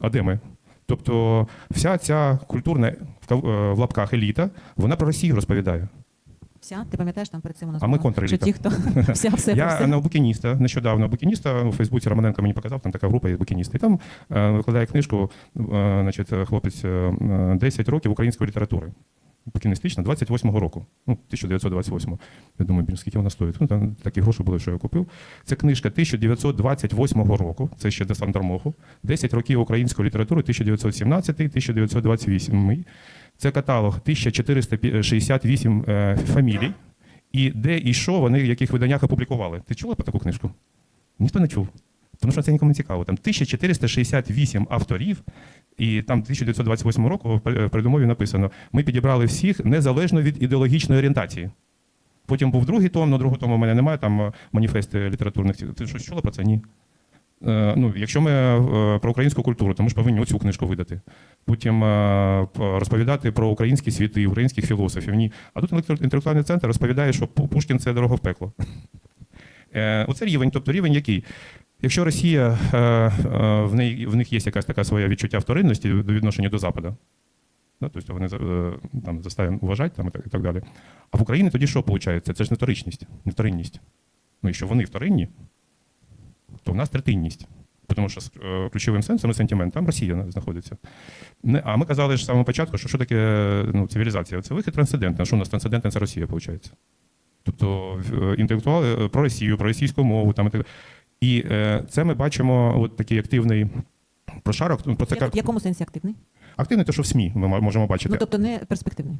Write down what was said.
а де ми? Тобто вся ця культурна в е, в лапках еліта, вона про Росію розповідає. Вся, ти пам'ятаєш, там перед цим у нас А ми контреліта. що ті, хто вся все Я все. на букініста, нещодавно букініста у Фейсбуці Романенко мені показав, там така група є букіністи. І там е, викладає книжку, е, значить, хлопець е, е, 10 років української літератури. Букіністична, 28-го року. Ну, 1928. Я думаю, скільки вона стоїть? Ну, там такі гроші були, що я купив. Це книжка 1928 року, це ще до Сандермоху. 10 років української літератури, 1917-1928. Це каталог 1468 е, фамілій. І де і що вони в яких виданнях опублікували. Ти чула про таку книжку? Ніхто не чув. Тому що це нікому не цікаво. Там 1468 авторів, і там 1928 року в передумові написано: ми підібрали всіх незалежно від ідеологічної орієнтації. Потім був другий том, на другому тому в мене немає там е, маніфести літературних. Ти щось чула про це? Ні. Е, ну, якщо ми е, про українську культуру, то ми ж повинні оцю книжку видати. Потім розповідати про українські світи, українських філософів. Ні. А тут інтелектуальний центр розповідає, що Пушкін це дорога в пекло. Оце рівень, тобто рівень який? Якщо Росія е, е, в неї в них є якась така своя відчуття вторинності до відношення до Запада, да, тобто вони е, там заставлені вважати там, і, так, і так далі. А в Україні тоді що виходить? Це ж не вторичність, не вторинність. Ну, якщо вони вторинні, то в нас третинність. Тому що з ключовим сенсом і сентимент, там Росія знаходиться. А ми казали ж з самого початку, що що таке ну, цивілізація? Це вихід трансцендентний. А що у нас трансцендентна це Росія, виходить? Тобто інтелектуали про Росію, про російську мову. Там, і, е, це ми бачимо от такий активний прошарок. Ну, Про це в якому сенсі активний? активний, те, що в СМІ ми можемо бачити. Ну тобто не перспективний.